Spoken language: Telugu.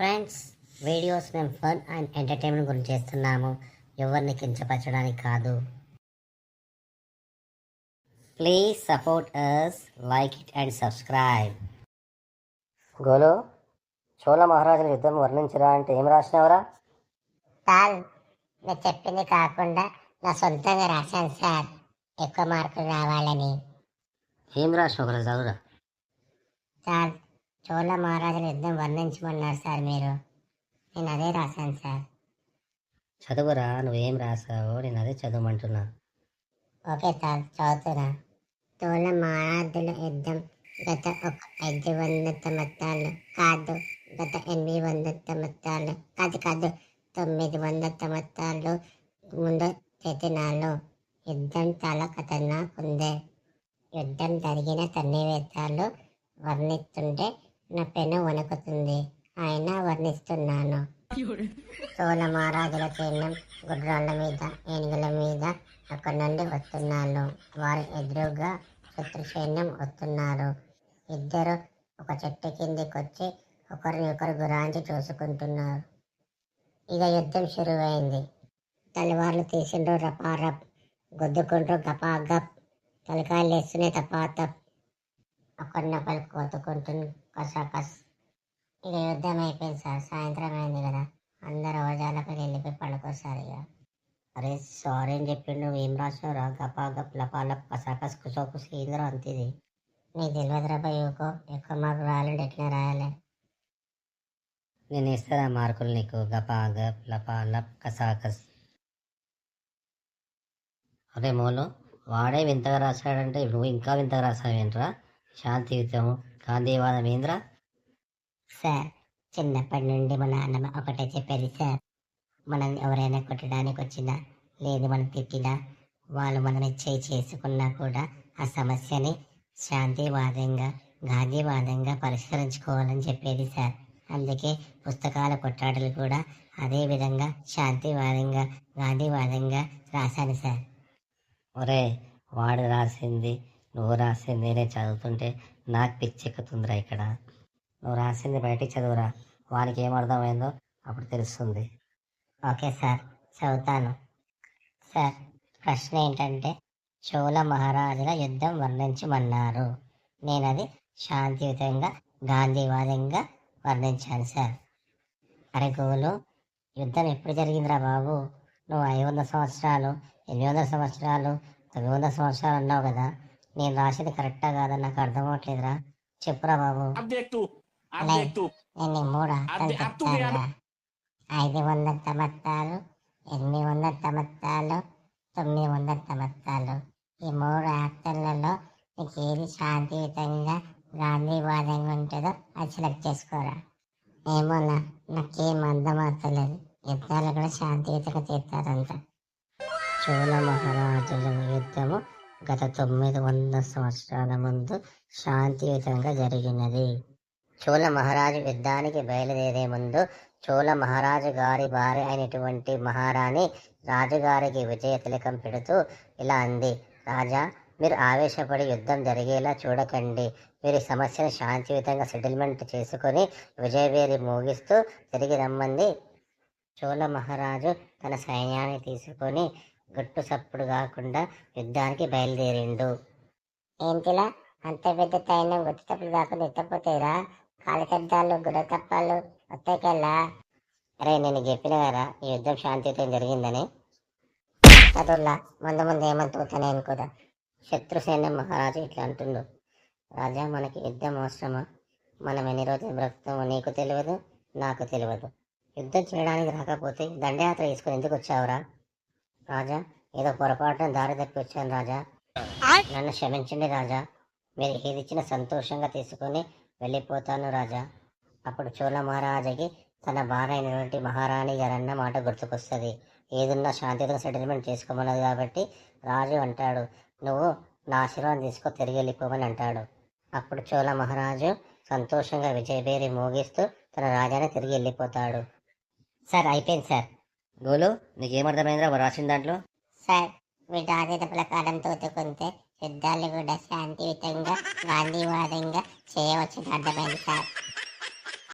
ఫ్రెండ్స్ వీడియోస్ మేము ఫన్ అండ్ ఎంటర్టైన్మెంట్ గురించి చేస్తున్నాము. ఎవరిని కించపరచడానికి కాదు. Please support us like it and subscribe గోలు చోళ మహారాజుల యుద్ధం వర్ణించరా అంటే ఏం రాసినవరా? సార్ మీరు చెప్పింది కాకుండా నా సొంతంగా రాశాను సార్. ఎక్కువ మార్కులు రావాలని. ఏం రాసిన ఒకరు చదువురా? సార్ చోళ మహారాజుల యుద్ధం వర్ణించమన్నారు సార్ మీరు? నేను అదే రాశాను సార్. చదువురా నువ్వేం రాసావో నేను అదే చదవమంటున్నా. ఓకే సార్ చదువుతున్నా. చోళ మహారాజుల యుద్ధం గత ఒక ఐదు వందల సంవత్సరాలు కాదు గత ఎనిమిది వందల సంవత్సరాలు కాదు కాదు తొమ్మిది వందల సంవత్సరాలు ముందు చేతినాలు యుద్ధం చాలా ఖతర్నాక్ ఉంది యుద్ధం జరిగిన సన్నివేశాలు వర్ణిస్తుంటే నా పెను వణుకుతుంది. ఆయన వర్ణిస్తున్నాను. తోల మహారాజుల సైన్యం గుర్రాల మీద ఏనుగుల మీద అక్కడి నుండి వస్తున్నారు వారి ఎదురుగా శత్రు సైన్యం వస్తున్నారు. ఇద్దరు ఒక చెట్టు కిందికి వచ్చి ఒకరిని ఒకరు గురాంచి చూసుకుంటున్నారు. ఇక యుద్ధం షురువైంది తలవార్లు తీసిండ్రు రపారప్ గుద్దుకుంటూ గపాగప్ తలకాయలు వేస్తూనే తపాతప్. ఒకరినొకరు కోతుకుంటూ కసాకస్. ఇక యుద్ధం అయిపోయింది సార్. సాయంత్రం అయింది కదా. అందరు ఓజాలకు వెళ్ళిపోయి పడుకోసారు ఇక. అరే సారీ అని చెప్పిండు? ఏం రాసావురా గపా గప్ లపాల కసాకస్ కుసోకుస్ ఏంద్రా అంతిది నీకు తెలియదు రాబోయ్ యువకో. ఎక్కువ మార్కు రాయాలంటే ఎట్లా రాయాలి? నేను ఇస్తారా ఆ మార్కులు నీకు? గపా గప్ లపా లప్ కసాకస్. అరే మోలు వాడే వింతగా రాశాడంటే నువ్వు ఇంకా వింతగా రాసావేంట్రా? శాంతియుతం గాంధీవాదం ఏంద్రా సార్ చిన్నప్పటి నుండి మా నాన్నమ్మ ఒకటే చెప్పేది సార్. మనం ఎవరైనా కొట్టడానికి వచ్చినా లేదు మనం తిట్టినా వాళ్ళు మనని చేయి చేసుకున్నా కూడా ఆ సమస్యని శాంతివాదంగా గాంధీవాదంగా పరిష్కరించుకోవాలని చెప్పేది సార్. అందుకే పుస్తకాల కొట్టాటలు కూడా అదే విధంగా శాంతివాదంగా గాంధీవాదంగా రాశాను సార్. ఒరే వాడు రాసింది నువ్వు రాసింది నేను చదువుతుంటే నాకు పిచ్చెక్కుతుందిరా ఇక్కడ. నువ్వు రాసింది బయటికి చదువురా. వానికి ఏం అర్థమైందో అప్పుడు తెలుస్తుంది. ఓకే సార్ చదువుతాను. సార్ ప్రశ్న ఏంటంటే చోళ మహారాజుల యుద్ధం వర్ణించమన్నారు. నేను అది శాంతియుతంగా గాంధీవాదంగా వర్ణించాను సార్. అరే గోలు యుద్ధం ఎప్పుడు జరిగిందిరా బాబు? నువ్వు ఐదు వందల సంవత్సరాలు ఎనిమిది వందల సంవత్సరాలు తొమ్మిది వందల సంవత్సరాలు అన్నావు కదా. నేను రాసింది కరెక్టా కాదా నాకు అర్థం అవట్లేదురా చెప్పురా బాబు. ఐదు వంద తమత్తాలు ఎనిమిది వంద తమత్తాలు తొమ్మిది వంద తమత్తాలు. ఈ మూడు ఆక్టర్లలో నీకు ఏది శాంతియుతంగా గాంధీవాదంగా ఉంటుందో అది సెలెక్ట్ చేసుకోరా. ఏమో నాకేం అర్థం అవుతలేదు యుద్ధాలు కూడా శాంతియుతంగా తీర్తారంట. చూల మహారాజుల యుద్ధము గత తొమ్మిది వందల సంవత్సరాల ముందు శాంతియుతంగా జరిగినది. చోళ మహారాజు యుద్ధానికి బయలుదేరే ముందు చోళ మహారాజు గారి భార్య అయినటువంటి మహారాణి రాజుగారికి విజయ తిలకం పెడుతూ ఇలా అంది రాజా మీరు ఆవేశపడి యుద్ధం జరిగేలా చూడకండి. మీరు సమస్యను శాంతియుతంగా సెటిల్మెంట్ చేసుకొని విజయవేరి మోగిస్తూ తిరిగి రమ్మంది. చోళ మహారాజు తన సైన్యాన్ని తీసుకొని గట్టు సప్పుడు కాకుండా యుద్ధానికి బయలుదేరిండు. ఏంటిలా? అంత పెద్ద సైన్యం గుర్తు సప్పుడు కాకుండా ఎత్తపోతాయిరా కాలికద్దాలు గుడతప్పాలు వస్తాయికెళ్ళా అరే నేను చెప్పిన కదా ఈ యుద్ధం శాంతియుతం జరిగిందని. చదువులా ముందు ముందు ఏమంటుతానే అనుకోదా? శత్రు మహారాజు ఇట్లా అంటుండు. రాజా మనకి యుద్ధం అవసరమా? మనం ఎన్ని రోజులు బ్రతుకుతామో నీకు తెలియదు నాకు తెలియదు యుద్ధం చేయడానికి రాకపోతే దండయాత్ర తీసుకుని ఎందుకు వచ్చావురా? రాజా ఏదో పొరపాటున దారి తప్పి వచ్చాను రాజా. నన్ను క్షమించండి రాజా. మీరు ఏది ఇచ్చినా సంతోషంగా తీసుకొని వెళ్ళిపోతాను రాజా. అప్పుడు చోళ మహారాజుకి తన భార్య అయినటువంటి మహారాణి గారన్న మాట గుర్తుకొస్తుంది. ఏదున్నా శాంతియుతంగా సెటిల్మెంట్ చేసుకోమన్నది కాబట్టి రాజు అంటాడు నువ్వు నా ఆశీర్వాదం తీసుకో తిరిగి వెళ్ళిపోమని అంటాడు. అప్పుడు చోళ మహారాజు సంతోషంగా విజయబేరి మోగిస్తూ తన రాజాని తిరిగి వెళ్ళిపోతాడు. సార్ అయిపోయింది సార్. గోలు నీకేమర్థమైందిరా రాసిన దాంట్లో? సార్ వీటి ఆదేశ ప్రకారం తోతుకుంటే యుద్ధాలు కూడా శాంతియుతంగా గాంధీవాదంగా చేయవచ్చని అర్థమైంది సార్.